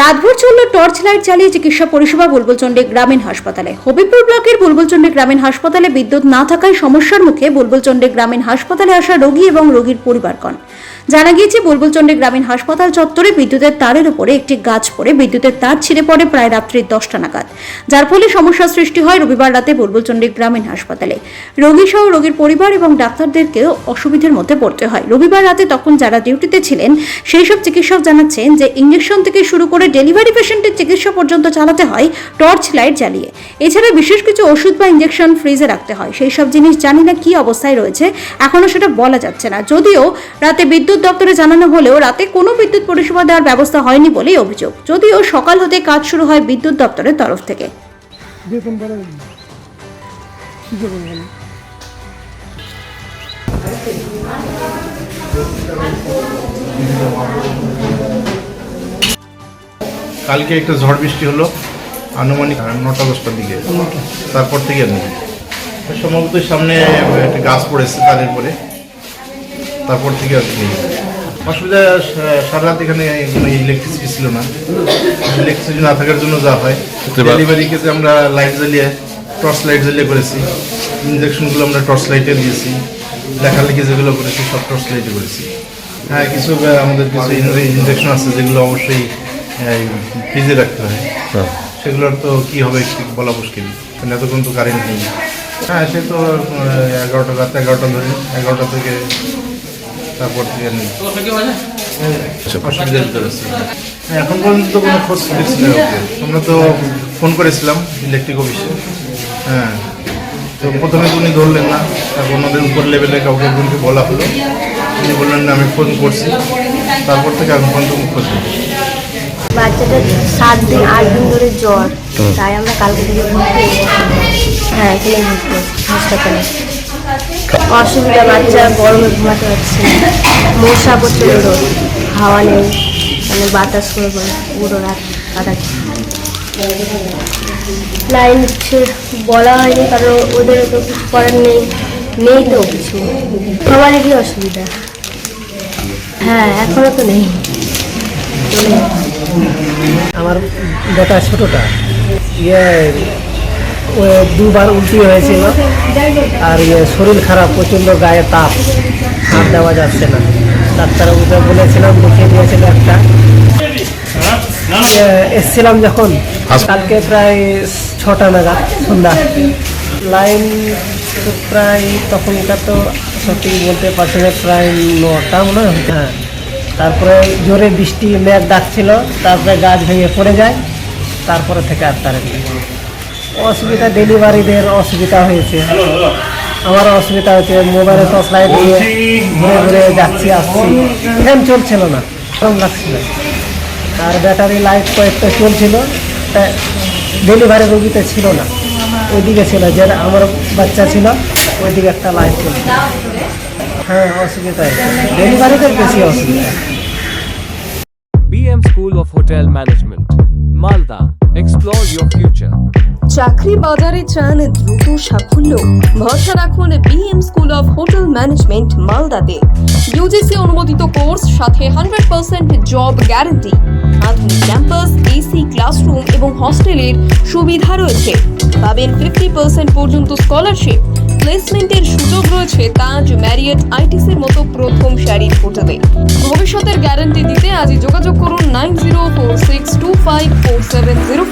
রাতভর চলল torch light চালিয়ে চিকিৎসা পরিষেবা বুলবুলচন্ডী গ্রামীণ হাসপাতালে। হবিপুর ব্লকের বুলবুলচন্ডী গ্রামীণ হাসপাতালে বিদ্যুৎ না থাকায় সমস্যার মুখে বুলবুলচন্ডী গ্রামীণ হাসপাতালে আসা রোগী এবং রোগীর পরিবারগণ। জানা গিয়েছে, বুলবুলচন্ডী গ্রামীণ হাসপাতাল চত্বরে বিদ্যুতের তারের উপরে একটি গাছ পড়ে বিদ্যুতের তার ছিঁড়ে পড়ে প্রায় রাত্রি দশটা নাগাদ। যার ফলে সমস্যার সৃষ্টি হয় রবিবার রাতে বুলবুলচন্ডী গ্রামীণ হাসপাতালে। রোগী সহ রোগীর পরিবার এবং ডাক্তারদেরকেও অসুবিধার মধ্যে পড়তে হয়। রবিবার রাতে তখন যারা ডিউটিতে ছিলেন, সেই সব চিকিৎসক জানাচ্ছেন যে, ইঞ্জেকশন থেকে শুরু করে ডেলিভারি পেশেন্টের চিকিৎসা পর্যন্ত চালাতে হয় টর্চ লাইট জ্বালিয়ে। এছাড়া বিশেষ কিছু ওষুধ বা ইঞ্জেকশন ফ্রিজে রাখতে হয়। সেই সব জিনিস জানি না কি অবস্থায় রয়েছে, এখনও সেটা বলা যাচ্ছে না। যদিও রাতে বিদ্যুৎ দপ্তরে জানানো হলেও রাতে কোনো বিদ্যুৎ পরিষেবা দেওয়ার ব্যবস্থা হয়নি বলেই অভিযোগ। যদিও সকাল হতে কাজ শুরু হয় বিদ্যুৎ দপ্তরের তরফ থেকে। কালকে একটা ঝড় বৃষ্টি হলো আনুমানিক নটা দশটার দিকে। তারপর থেকে আর নেই। সম্ভবত সামনে একটা গাছ পড়েছে তাদের পরে। তারপর থেকে আর নেই অসুবিধা সারা রাত এখানে কোনো ইলেকট্রিসিটি ছিল না। ইলেকট্রিসিটি না থাকার জন্য যা হয়। ডেলিভারি ক্ষেত্রে আমরা লাইট জ্বালিয়ে টর্চ লাইট জ্বালিয়ে করেছি। ইঞ্জেকশনগুলো আমরা টর্চ লাইটে দিয়েছি। লেখালেখি যেগুলো করেছি সব টর্চ লাইটে করেছি। হ্যাঁ কিছু আমাদের কিছু ইঞ্জেকশন আছে যেগুলো অবশ্যই ফ্রিজে রাখতে হয়। সেগুলোর তো কি হবে বলা মুশকিল। কারণ এতক্ষণ তো কারেন্ট নেই। হ্যাঁ সে তো এগারোটা রাত এগারোটা ধরে এগারোটা থেকে তারপর আছে। হ্যাঁ, এখন পর্যন্ত তো কোনো খোঁজ পেয়েছি না ওকে। আমরা তো ফোন করেছিলাম ইলেকট্রিক অফিসে হ্যাঁ তো প্রথমে উনি ধরলেন না তারপর ওনাদের উপর লেভেলে কাউকে একজনকে বলা হলো। উনি বললেন না আমি ফোন করছি। তারপর থেকে এখন পর্যন্ত খোঁজ নেই। বাচ্চাটার সাত দিন আট দিন ধরে জ্বর। তাই আমরা কালকে থেকে। হ্যাঁ এখানে হাসপাতালে। অসুবিধা, বাচ্চা গরমে ঘুমাতে পারছে। মশা প্রচণ্ড হাওয়া নেই মানে বাতাস করে পুরো রাত কাটাচ্ছে। লাইন হচ্ছে, বলা হয়নি, কারণ ওদের তো কিছু করার নেই নেই তো কিছু। সবারই কি অসুবিধা? হ্যাঁ এখনও তো নেই। আমার বেটা ছোটটা ইয়ে দুবার উল্টি হয়েছিল। আর ইয়ে শরীর খারাপ প্রচণ্ড গায়ে তাপ। হাত দেওয়া যাচ্ছে না। ডাক্তার ওকে বলেছিলাম দেখিয়ে দিয়েছিল একটা। ইয়ে, এসছিলাম যখন কালকে প্রায় ছটা নাগাদ সন্ধ্যা। লাইন প্রায় তখনকার তো সত্যি বলতে পারছি না প্রায় নটা মনে হয়। হ্যাঁ। তারপরে জোরে বৃষ্টি মেঘ ডাকছিল তারপরে গাছ ভেঙে পড়ে যায় তারপরে থেকে আর তার অসুবিধা ডেলিভারিদের অসুবিধা হয়েছে। আমারও অসুবিধা হয়েছে মোবাইলে টর্চ লাইট দিয়ে ঘুরে ঘুরে যাচ্ছি আসছি। ফ্যান চলছিল না গরম লাগছিল। আর ব্যাটারি লাইট কয়েকটা চলছিল তা ডেলিভারি রোগীতে ছিল না। ওইদিকে ছিল যে আমার বাচ্চা ছিল ওইদিকে একটা লাইট চলছিল। হ্যাঁ অসুবিধা ডেলিভারিদের বেশি অসুবিধা। BM School of Hotel Management, Malda. Explore your future. চাকরি বাজারে চান দ্রুত সাফল্য। ভরসা রাখুন BM school of hotel management মালদাতে। ইউজিসি অনুমোদিত কোর্স, সাথে হান্ড্রেড পার্সেন্ট জব গ্যারান্টি আধুনিক ক্যাম্পাস এসি ক্লাসরুম এবং হস্টেলের সুবিধা রয়েছে। পাবেন ফিফটি পার্সেন্ট পর্যন্ত স্কলারশিপ প্লেসমেন্টের সুযোগ রয়েছে তাজ ম্যারিয়ট আইটিসির মতো প্রথম সারির হোটেলে। ভবিষ্যতের গ্যারান্টি দিতে আজই যোগাযোগ করুন nine zero four six two